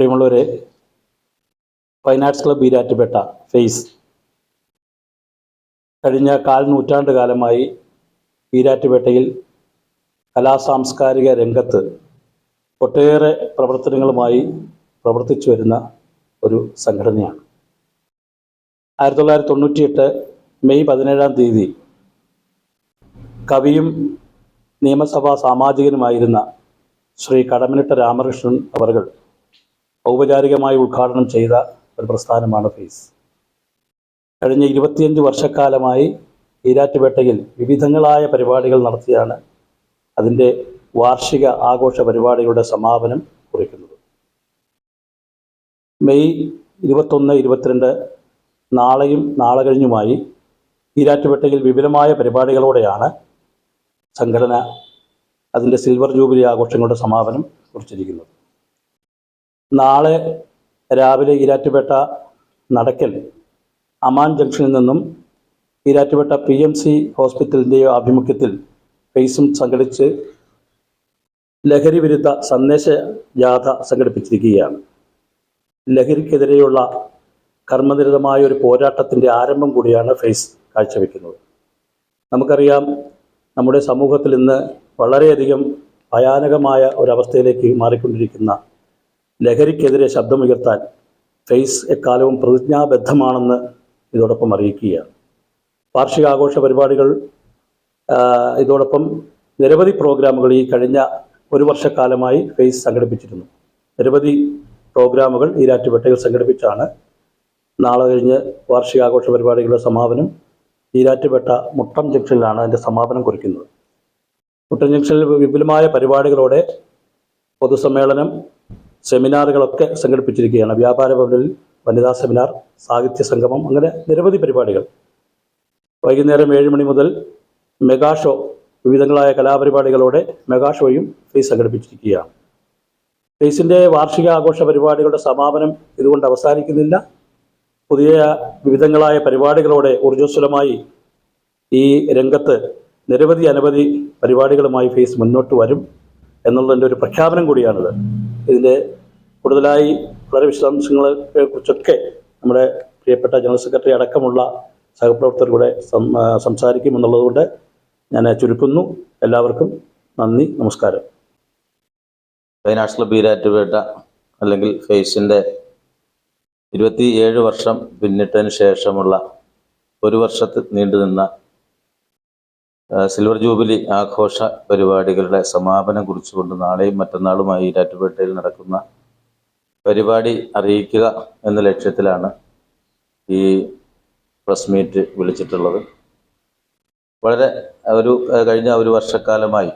പ്രിയമുള്ളവരെ fine arts club Erattupetta ഫേസ് കഴിഞ്ഞ കാൽ നൂറ്റാണ്ട് കാലമായി ഈരാറ്റുപേട്ടയിൽ കലാ സാംസ്കാരിക രംഗത്ത് ഒട്ടേറെ പ്രവർത്തനങ്ങളുമായി പ്രവർത്തിച്ചു വരുന്ന ഒരു സംഘടനയാണ്. ആയിരത്തി തൊള്ളായിരത്തി തൊണ്ണൂറ്റിയെട്ട് മെയ് പതിനേഴാം തീയതി കവിയും നിയമസഭാ സാമാജികനുമായിരുന്ന ശ്രീ കടമനിട്ട രാമകൃഷ്ണൻ അവർകൾ ഔപചാരികമായി ഉദ്ഘാടനം ചെയ്ത ഒരു പ്രസ്ഥാനമാണ് ഫീസ്. കഴിഞ്ഞ ഇരുപത്തിയഞ്ച് വർഷക്കാലമായി ഈരാറ്റുപേട്ടയിൽ വിവിധങ്ങളായ പരിപാടികൾ നടത്തിയാണ് അതിന്റെ വാർഷിക ആഘോഷ പരിപാടികളുടെ സമാപനം കുറിക്കുന്നത്. മെയ് ഇരുപത്തൊന്ന് ഇരുപത്തിരണ്ട് നാളെയും നാളെ കഴിഞ്ഞുമായി ഈരാറ്റുപേട്ടയിൽ വിപുലമായ പരിപാടികളോടെയാണ് സംഘടന അതിന്റെ സിൽവർ ജൂബിലി ആഘോഷങ്ങളുടെ സമാപനം കുറിച്ചിരിക്കുന്നത്. നാളെ രാവിലെ ഈരാറ്റുപേട്ട നടക്കൽ അമാൻ ജംഗ്ഷനിൽ നിന്നും ഈരാറ്റുപേട്ട പി എം സി ഹോസ്പിറ്റലിന്റെ ആഭിമുഖ്യത്തിൽ ഫേസും സംഘടിച്ച് ലഹരി വിരുദ്ധ സന്ദേശ ജാഥ സംഘടിപ്പിച്ചിരിക്കുകയാണ്. ലഹരിക്കെതിരെയുള്ള കർമ്മനിരതമായ ഒരു പോരാട്ടത്തിന്റെ ആരംഭം കൂടിയാണ് ഫേസ് കാഴ്ചവെക്കുന്നത്. നമുക്കറിയാം നമ്മുടെ സമൂഹത്തിൽ ഇന്ന് വളരെയധികം ഭയാനകമായ ഒരവസ്ഥയിലേക്ക് മാറിക്കൊണ്ടിരിക്കുന്ന ലഹരിക്കെതിരെ ശബ്ദമുയർത്താൻ ഫെയ്സ് എക്കാലവും പ്രതിജ്ഞാബദ്ധമാണെന്ന് ഇതോടൊപ്പം അറിയിക്കുകയാണ്. വാർഷികാഘോഷ പരിപാടികൾ ഇതോടൊപ്പം നിരവധി പ്രോഗ്രാമുകൾ ഈ കഴിഞ്ഞ ഒരു വർഷക്കാലമായി ഫെയ്സ് സംഘടിപ്പിച്ചിരുന്നു. നിരവധി പ്രോഗ്രാമുകൾ ഈരാറ്റുപേട്ടയിൽ സംഘടിപ്പിച്ചാണ്. നാളെ കഴിഞ്ഞ് വാർഷികാഘോഷ പരിപാടികളുടെ സമാപനം ഈരാറ്റുപേട്ട മുട്ടം ജംഗ്ഷനിലാണ് അതിന്റെ സമാപനം കുറിക്കുന്നത്. മുട്ടം ജംഗ്ഷനിൽ വിപുലമായ പരിപാടികളോടെ പൊതുസമ്മേളനം സെമിനാറുകളൊക്കെ സംഘടിപ്പിച്ചിരിക്കുകയാണ്. വ്യാപാര ഭവനിൽ വനിതാ സെമിനാർ സാഹിത്യ സംഗമം അങ്ങനെ നിരവധി പരിപാടികൾ. വൈകുന്നേരം ഏഴ് മണി മുതൽ മെഗാ ഷോ വിവിധങ്ങളായ കലാപരിപാടികളോടെ മെഗാ ഷോയും ഫേസ് സംഘടിപ്പിച്ചിരിക്കുകയാണ്. ഫേസിന്റെ വാർഷിക ആഘോഷ പരിപാടികളുടെ സമാപനം ഇതുകൊണ്ട് അവസാനിക്കുന്നില്ല. പുതിയ വിവിധങ്ങളായ പരിപാടികളോടെ ഊർജസ്വലമായി ഈ രംഗത്ത് നിരവധി അനവധി പരിപാടികളുമായി ഫേസ് മുന്നോട്ട് വരും എന്നുള്ളതിന്റെ ഒരു പ്രഖ്യാപനം കൂടിയാണിത്. ഇതിന്റെ കൂടുതലായി വളരെ വിശദാംശങ്ങളെ കുറിച്ചൊക്കെ നമ്മുടെ പ്രിയപ്പെട്ട ജനറൽ സെക്രട്ടറി അടക്കമുള്ള സഹപ്രവർത്തകരുടെ സംസാരിക്കും എന്നുള്ളതുകൊണ്ട് ഞാൻ ചുരുക്കുന്നു. എല്ലാവർക്കും നന്ദി നമസ്കാരം. ഫൈൻ ബീരാറ്റുപേട്ട അല്ലെങ്കിൽ ഫേസിന്റെ ഇരുപത്തി ഏഴ് വർഷം പിന്നിട്ടതിന് ശേഷമുള്ള ഒരു വർഷത്തിൽ നീണ്ടുനിന്ന സിൽവർ ജൂബിലി ആഘോഷ പരിപാടികളുടെ സമാപനം കുറിച്ചുകൊണ്ട് നാളെയും മറ്റന്നാളുമായി ഈരാറ്റുപേട്ടയിൽ നടക്കുന്ന പരിപാടി അറിയിക്കുക എന്ന ലക്ഷ്യത്തിലാണ് ഈ പ്രസ് മീറ്റ് വിളിച്ചിട്ടുള്ളത്. വളരെ ഒരു കഴിഞ്ഞ ഒരു വർഷക്കാലമായി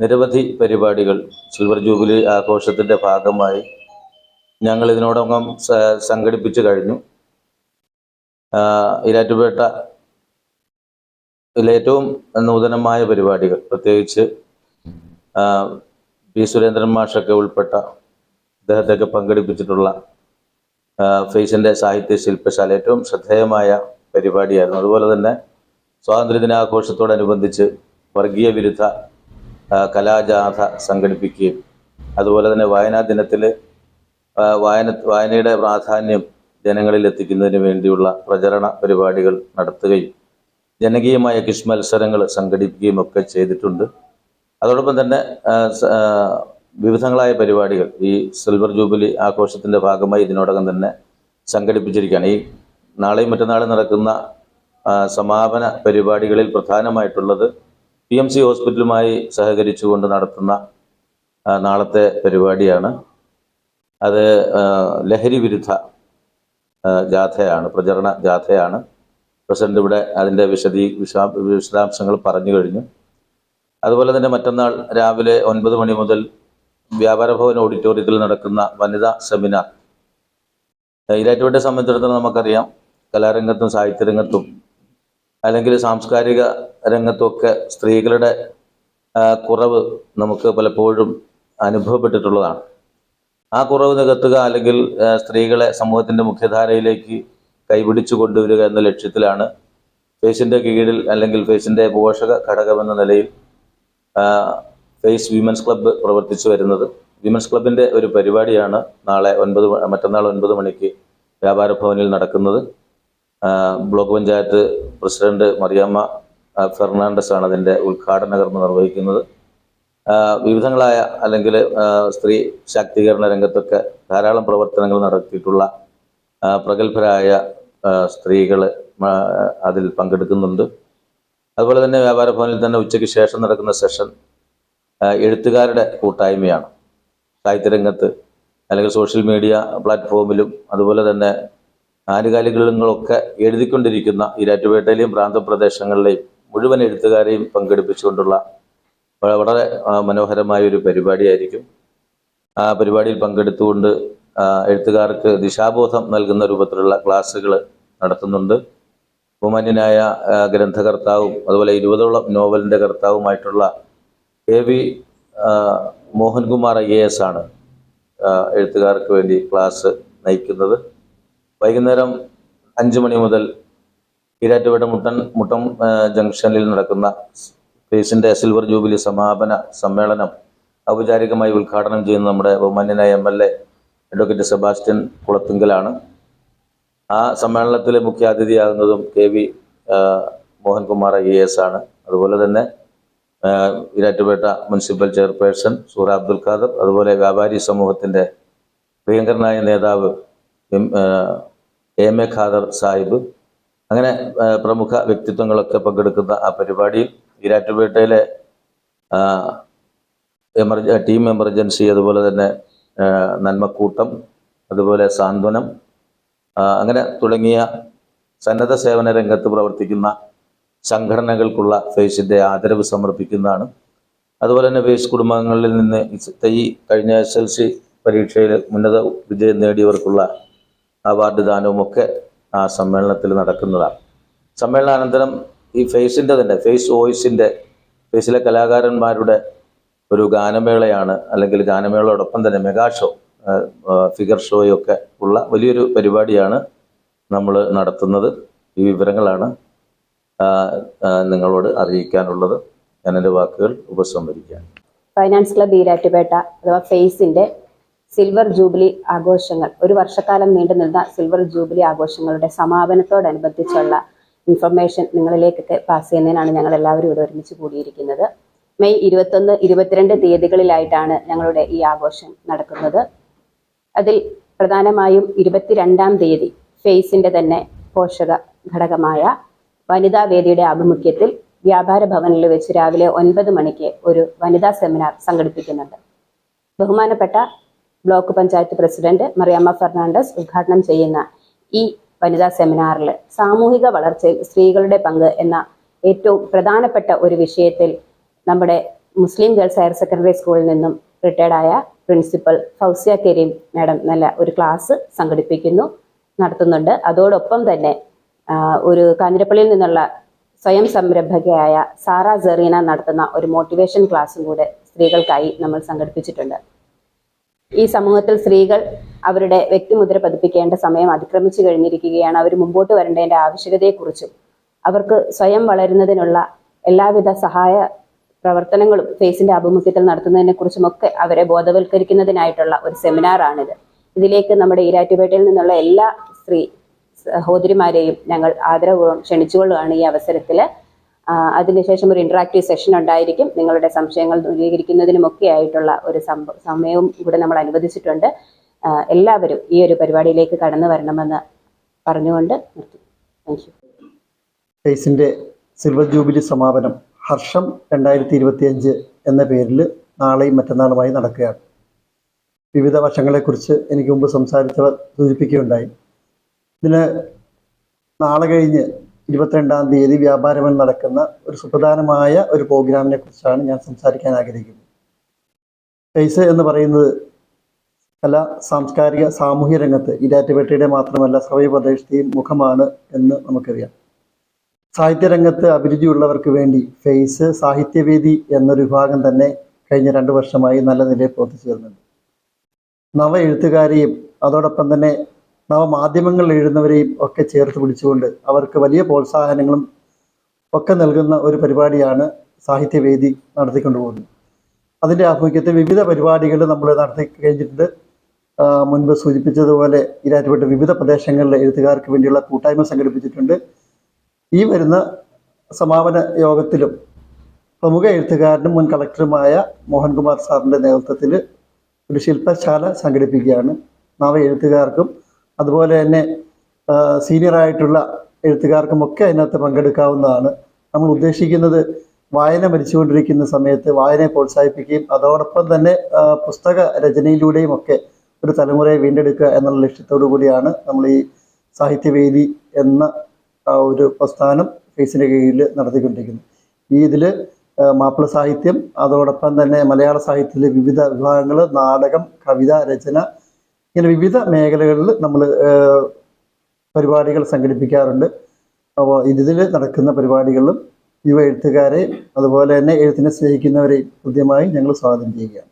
നിരവധി പരിപാടികൾ സിൽവർ ജൂബിലി ആഘോഷത്തിന്റെ ഭാഗമായി ഞങ്ങൾ ഇതിനോടകം സംഘടിപ്പിച്ചു കഴിഞ്ഞു. ആ, ഈരാറ്റുപേട്ട ഇതിലെ ഏറ്റവും നൂതനമായ പരിപാടികൾ. പ്രത്യേകിച്ച് പി സുരേന്ദ്രൻ മാഷൊക്കെ ഉൾപ്പെട്ട അദ്ദേഹത്തെയൊക്കെ പങ്കെടുപ്പിച്ചിട്ടുള്ള ഫേസിന്റെ സാഹിത്യ ശില്പശാല ഏറ്റവും ശ്രദ്ധേയമായ പരിപാടിയായിരുന്നു. അതുപോലെ തന്നെ സ്വാതന്ത്ര്യദിനാഘോഷത്തോടനുബന്ധിച്ച് വർഗീയ വിരുദ്ധ കലാജാഥ സംഘടിപ്പിക്കുകയും അതുപോലെ തന്നെ വായനാ ദിനത്തിൽ വായന വായനയുടെ പ്രാധാന്യം ജനങ്ങളിൽ എത്തിക്കുന്നതിന് വേണ്ടിയുള്ള പ്രചരണ പരിപാടികൾ നടത്തുകയും ജനകീയമായ കിഷ് മത്സരങ്ങൾ സംഘടിപ്പിക്കുകയും ഒക്കെ ചെയ്തിട്ടുണ്ട്. അതോടൊപ്പം തന്നെ വിവിധങ്ങളായ പരിപാടികൾ ഈ സിൽവർ ജൂബിലി ആഘോഷത്തിന്റെ ഭാഗമായി ഇതിനോടകം തന്നെ സംഘടിപ്പിച്ചിരിക്കുകയാണ്. ഈ നാളെയും മറ്റന്നാളും നടക്കുന്ന സമാപന പരിപാടികളിൽ പ്രധാനമായിട്ടുള്ളത് പി എം സി ഹോസ്പിറ്റലുമായി സഹകരിച്ചുകൊണ്ട് നടത്തുന്ന നാളത്തെ പരിപാടിയാണ്. അത് ലഹരി വിരുദ്ധ ജാഥയാണ് പ്രചരണ ജാഥയാണ് പ്രസിഡന്റ് ഇവിടെ അതിന്റെ വിശദീ വിശാ വിശദാംശങ്ങൾ പറഞ്ഞു കഴിഞ്ഞു. അതുപോലെ തന്നെ മറ്റന്നാൾ രാവിലെ ഒൻപത് മണി മുതൽ വ്യാപാര ഭവൻ ഓഡിറ്റോറിയത്തിൽ നടക്കുന്ന വനിതാ സെമിനാർ. ഈരാറ്റുപേട്ടയെ സംബന്ധിച്ചിടത്തോളം നമുക്കറിയാം കലാരംഗത്തും സാഹിത്യരംഗത്തും അല്ലെങ്കിൽ സാംസ്കാരിക രംഗത്തുമൊക്കെ സ്ത്രീകളുടെ കുറവ് നമുക്ക് പലപ്പോഴും അനുഭവപ്പെട്ടിട്ടുള്ളതാണ്. ആ കുറവ് നികത്തുക അല്ലെങ്കിൽ സ്ത്രീകളെ സമൂഹത്തിന്റെ മുഖ്യധാരയിലേക്ക് കൈപിടിച്ചു കൊണ്ടുവരിക എന്ന ലക്ഷ്യത്തിലാണ് ഫേസിന്റെ കീഴിൽ അല്ലെങ്കിൽ ഫേസിന്റെ പോഷക ഘടകമെന്ന നിലയിൽ ഫേസ് വിമൻസ് ക്ലബ്ബ് പ്രവർത്തിച്ചു വരുന്നത്. വിമൻസ് ക്ലബിന്റെ ഒരു പരിപാടിയാണ് നാളെ ഒൻപത് മറ്റന്നാൾ ഒൻപത് മണിക്ക് വ്യാപാര ഭവനിൽ നടക്കുന്നത് block panchayat president Mariyamma Fernandez ആണ് അതിന്റെ ഉദ്ഘാടന കർമ്മം നിർവഹിക്കുന്നത്. വിവിധങ്ങളായ അല്ലെങ്കിൽ സ്ത്രീ ശാക്തീകരണ രംഗത്തൊക്കെ ധാരാളം പ്രവർത്തനങ്ങൾ നടത്തിയിട്ടുള്ള പ്രഗത്ഭരായ സ്ത്രീകൾ അതിൽ പങ്കെടുക്കുന്നുണ്ട്. അതുപോലെ തന്നെ വ്യാപാര ഭവനിൽ തന്നെ ഉച്ചയ്ക്ക് ശേഷം നടക്കുന്ന സെഷൻ എഴുത്തുകാരുടെ കൂട്ടായ്മയാണ്. സാഹിത്യരംഗത്ത് അല്ലെങ്കിൽ സോഷ്യൽ മീഡിയ പ്ലാറ്റ്ഫോമിലും അതുപോലെ തന്നെ ആനുകാലികളിലൊക്കെ എഴുതിക്കൊണ്ടിരിക്കുന്ന ഇരാറ്റുപേട്ടയിലെയും പ്രാന്തപ്രദേശങ്ങളിലെയും മുഴുവൻ എഴുത്തുകാരെയും പങ്കെടുപ്പിച്ചുകൊണ്ടുള്ള വളരെ മനോഹരമായ ഒരു പരിപാടിയായിരിക്കും. ആ പരിപാടിയിൽ പങ്കെടുത്തുകൊണ്ട് എഴുത്തുകാർക്ക് ദിശാബോധം നൽകുന്ന രൂപത്തിലുള്ള ക്ലാസ്സുകൾ നടത്തുന്നുണ്ട്. ബഹുമാന്യനായ ഗ്രന്ഥകർത്താവും അതുപോലെ ഇരുപതോളം നോവലിന്റെ കർത്താവുമായിട്ടുള്ള A V Mohankumar I A S ആണ് എഴുത്തുകാർക്ക് വേണ്ടി ക്ലാസ് നയിക്കുന്നത്. വൈകുന്നേരം അഞ്ച് മണി മുതൽ ഈരാറ്റുപേട്ട മുട്ടൻ മുട്ടം ജംഗ്ഷനിൽ നടക്കുന്ന ഫേസിന്റെ സിൽവർ ജൂബിലി സമാപന സമ്മേളനം ഔപചാരികമായി ഉദ്ഘാടനം ചെയ്യുന്ന നമ്മുടെ ബഹുമാന്യനായ M L A advocate Sebastian കുളത്തുങ്കലാണ്. ആ സമ്മേളനത്തിൽ മുഖ്യാതിഥിയാകുന്നതും K V Mohankumar I S ആണ്. അതുപോലെ തന്നെ ഇരാറ്റുപേട്ട മുനിസിപ്പൽ ചെയർപേഴ്സൺ സൂറ അബ്ദുൽ ഖാദർ അതുപോലെ വ്യാപാരി സമൂഹത്തിന്റെ പ്രിയങ്കരനായ നേതാവ് എം എ ഖാദർ സാഹിബ്. അങ്ങനെ പ്രമുഖ വ്യക്തിത്വങ്ങളൊക്കെ പങ്കെടുക്കുന്ന ആ പരിപാടിയിൽ ഇരാറ്റുപേട്ടയിലെ എമർജ ടീം എമർജൻസി അതുപോലെ തന്നെ നന്മക്കൂട്ടം അതുപോലെ സാന്ത്വനം അങ്ങനെ തുടങ്ങിയ സന്നദ്ധ സേവന രംഗത്ത് പ്രവർത്തിക്കുന്ന സംഘടനകൾക്കുള്ള ഫേസിന്റെ ആദരവ് സമർപ്പിക്കുന്നതാണ്. അതുപോലെ തന്നെ ഫേസ് കുടുംബങ്ങളിൽ നിന്ന് ഈ കഴിഞ്ഞ എസ് എൽ സി പരീക്ഷയിൽ ഉന്നത വിജയം നേടിയവർക്കുള്ള അവാർഡ് ദാനവുമൊക്കെ ആ സമ്മേളനത്തിൽ നടക്കുന്നതാണ്. സമ്മേളനാനന്തരം ഈ ഫേസിന്റെ തന്നെ ഫേസ് വോയിസിന്റെ ഫേസിലെ കലാകാരന്മാരുടെ ഒരു ഗാനമേളയാണ് അല്ലെങ്കിൽ ഗാനമേളയോടൊപ്പം തന്നെ മെഗാ ഷോ ഫിഗർ ഷോയൊക്കെ ഉള്ള വലിയൊരു പരിപാടിയാണ് നമ്മൾ നടത്തുന്നത്. ഈ വിവരങ്ങളാണ് നിങ്ങളോട് അറിയിക്കാനുള്ളത്. ഞാൻ എന്റെ വാക്കുകൾ ഉപസംഹരിക്കുകയാണ് ഫൈനാൻസ് ക്ലബ് ഈരാറ്റുപേട്ട അഥവാ ഫേസിന്റെ സിൽവർ ജൂബിലി ആഘോഷങ്ങൾ. ഒരു വർഷക്കാലം നീണ്ടു നിന്ന സിൽവർ ജൂബിലി ആഘോഷങ്ങളുടെ സമാപനത്തോടനുബന്ധിച്ചുള്ള ഇൻഫർമേഷൻ നിങ്ങളിലേക്കൊക്കെ പാസ് ചെയ്യുന്നതിനാണ് ഞങ്ങൾ എല്ലാവരും ഇവിടെ ഒരുമിച്ച് കൂടിയിരിക്കുന്നത്. മെയ് ഇരുപത്തൊന്ന് ഇരുപത്തിരണ്ട് തീയതികളിലായിട്ടാണ് ഞങ്ങളുടെ ഈ ആഘോഷം നടക്കുന്നത്. അതിൽ പ്രധാനമായും ഇരുപത്തിരണ്ടാം തീയതി ഫേസിന്റെ തന്നെ പോഷക ഘടകമായ വനിതാ വേദിയുടെ ആഭിമുഖ്യത്തിൽ വ്യാപാര ഭവനിൽ വെച്ച് രാവിലെ ഒൻപത് മണിക്ക് ഒരു വനിതാ സെമിനാർ സംഘടിപ്പിക്കുന്നുണ്ട്. ബഹുമാനപ്പെട്ട block panchayat president Mariyamma Fernandez ഉദ്ഘാടനം ചെയ്യുന്ന ഈ വനിതാ സെമിനാറിൽ സാമൂഹിക വളർച്ചയിൽ സ്ത്രീകളുടെ പങ്ക് എന്ന ഏറ്റവും പ്രധാനപ്പെട്ട ഒരു വിഷയത്തിൽ നമ്മുടെ മുസ്ലിം ഗേൾസ് ഹയർ സെക്കൻഡറി സ്കൂളിൽ നിന്നും റിട്ടയർഡായ പ്രിൻസിപ്പൽ ഫൗസിയ കരീം മാഡം നല്ല ഒരു ക്ലാസ് സംഘടിപ്പിക്കുന്നു നടത്തുന്നുണ്ട്. അതോടൊപ്പം തന്നെ ഒരു കാഞ്ഞിരപ്പള്ളിയിൽ നിന്നുള്ള സ്വയം സംരംഭകയായ സാറ സെറീന നടത്തുന്ന ഒരു മോട്ടിവേഷൻ ക്ലാസ്സും കൂടെ സ്ത്രീകൾക്കായി നമ്മൾ സംഘടിപ്പിച്ചിട്ടുണ്ട്. ഈ സമൂഹത്തിൽ സ്ത്രീകൾ അവരുടെ വ്യക്തിമുദ്ര പതിപ്പിക്കേണ്ട സമയം അതിക്രമിച്ചു കഴിഞ്ഞിരിക്കുകയാണ്. അവർ മുമ്പോട്ട് വരേണ്ടതിന്റെ ആവശ്യകതയെക്കുറിച്ചും അവർക്ക് സ്വയം വളരുന്നതിനുള്ള എല്ലാവിധ സഹായ പ്രവർത്തനങ്ങളും ഫേസിന്റെ ആഭിമുഖ്യത്തിൽ നടത്തുന്നതിനെ കുറിച്ചുമൊക്കെ അവരെ ബോധവൽക്കരിക്കുന്നതിനായിട്ടുള്ള ഒരു സെമിനാറാണിത് ഇതിലേക്ക് നമ്മുടെ ഈരാറ്റുപേട്ടയിൽ നിന്നുള്ള എല്ലാ സ്ത്രീ സഹോദരിമാരെയും ഞങ്ങൾ ആദരപൂർവം ക്ഷണിച്ചുകൊള്ളുകയാണ് ഈ അവസരത്തിൽ. അതിനുശേഷം ഒരു ഇന്ററാക്റ്റീവ് സെഷൻ ഉണ്ടായിരിക്കും. നിങ്ങളുടെ സംശയങ്ങൾ ദൂരീകരിക്കുന്നതിനുമൊക്കെ ആയിട്ടുള്ള ഒരു സമയവും ഇവിടെ നമ്മൾ അനുവദിച്ചിട്ടുണ്ട്. എല്ലാവരും ഈ ഒരു പരിപാടിയിലേക്ക് കടന്നു വരണമെന്ന് പറഞ്ഞുകൊണ്ട് നിർത്തി താങ്ക് യു സിൽവർ ജൂബിലി സമാപനം ഹർഷം രണ്ടായിരത്തി ഇരുപത്തിയഞ്ച് എന്ന പേരിൽ നാളെയും മറ്റന്നാളുമായി നടക്കുകയാണ്. വിവിധ വശങ്ങളെക്കുറിച്ച് എനിക്ക് മുമ്പ് സംസാരിച്ചവർ സൂചിപ്പിക്കുകയുണ്ടായി. ഇതിന് നാളെ കഴിഞ്ഞ് ഇരുപത്തിരണ്ടാം തീയതി വ്യാപാരമൻ നടക്കുന്ന ഒരു സുപ്രധാനമായ ഒരു പ്രോഗ്രാമിനെ കുറിച്ചാണ് ഞാൻ സംസാരിക്കാൻ ആഗ്രഹിക്കുന്നത്. പൈസ എന്ന് പറയുന്നത് കല സാംസ്കാരിക സാമൂഹ്യ രംഗത്ത് ഇരാറ്റുപേട്ടയുടെ മാത്രമല്ല സർവപ്രദേശത്തെയും മുഖമാണ് എന്ന് നമുക്കറിയാം. സാഹിത്യരംഗത്ത് അഭിരുചിയുള്ളവർക്ക് വേണ്ടി ഫേസ് സാഹിത്യവേദി എന്നൊരു വിഭാഗം തന്നെ കഴിഞ്ഞ രണ്ട് വർഷമായി നല്ല നിലയിൽ പ്രവർത്തിച്ചു വരുന്നുണ്ട്. നവ എഴുത്തുകാരെയും അതോടൊപ്പം തന്നെ നവമാധ്യമങ്ങളിൽ എഴുതുന്നവരെയും ഒക്കെ ചേർത്ത് പിടിച്ചുകൊണ്ട് അവർക്ക് വലിയ പ്രോത്സാഹനങ്ങളും ഒക്കെ നൽകുന്ന ഒരു പരിപാടിയാണ് സാഹിത്യവേദി നടത്തിക്കൊണ്ടുപോകുന്നത് അതിന്റെ ആഭിമുഖ്യത്തിൽ വിവിധ പരിപാടികൾ നമ്മൾ നടത്തി കഴിഞ്ഞിട്ടുണ്ട്. മുൻപ് സൂചിപ്പിച്ചതുപോലെ ഇരാറ്റുപെട്ട് വിവിധ പ്രദേശങ്ങളിലെ എഴുത്തുകാർക്ക് വേണ്ടിയുള്ള കൂട്ടായ്മ സംഘടിപ്പിച്ചിട്ടുണ്ട്. ഈ വരുന്ന സമാപന യോഗത്തിലും പ്രമുഖ എഴുത്തുകാരനും മുൻ കളക്ടറുമായ മോഹൻകുമാർ സാറിന്റെ നേതൃത്വത്തിൽ ഒരു ശില്പശാല സംഘടിപ്പിക്കുകയാണ്. നവ എഴുത്തുകാർക്കും അതുപോലെ തന്നെ സീനിയറായിട്ടുള്ള എഴുത്തുകാർക്കുമൊക്കെ അതിനകത്ത് പങ്കെടുക്കാവുന്നതാണ്. നമ്മൾ ഉദ്ദേശിക്കുന്നത് വായന മരിച്ചുകൊണ്ടിരിക്കുന്ന സമയത്ത് വായനയെ പ്രോത്സാഹിപ്പിക്കുകയും അതോടൊപ്പം തന്നെ പുസ്തക രചനയിലൂടെയും ഒക്കെ ഒരു തലമുറയെ വീണ്ടെടുക്കുക എന്നുള്ള ലക്ഷ്യത്തോടു കൂടിയാണ് നമ്മൾ ഈ സാഹിത്യവേദി എന്ന ഒരു പ്രസ്ഥാനം ഫേസിന്റെ കീഴിൽ നടത്തിക്കൊണ്ടിരിക്കുന്നു. ഈ ഇതിൽ മാപ്പിള സാഹിത്യം അതോടൊപ്പം തന്നെ മലയാള സാഹിത്യത്തിലെ വിവിധ വിഭാഗങ്ങൾ നാടകം കവിത രചന ഇങ്ങനെ വിവിധ മേഖലകളിൽ നമ്മൾ പരിപാടികൾ സംഘടിപ്പിക്കാറുണ്ട്. അപ്പോൾ ഇതിൽ നടക്കുന്ന പരിപാടികളിലും യുവ എഴുത്തുകാരെയും അതുപോലെ തന്നെ എഴുത്തിനെ സ്നേഹിക്കുന്നവരെയും കൃത്യമായി ഞങ്ങൾ സ്വാഗതം ചെയ്യുകയാണ്.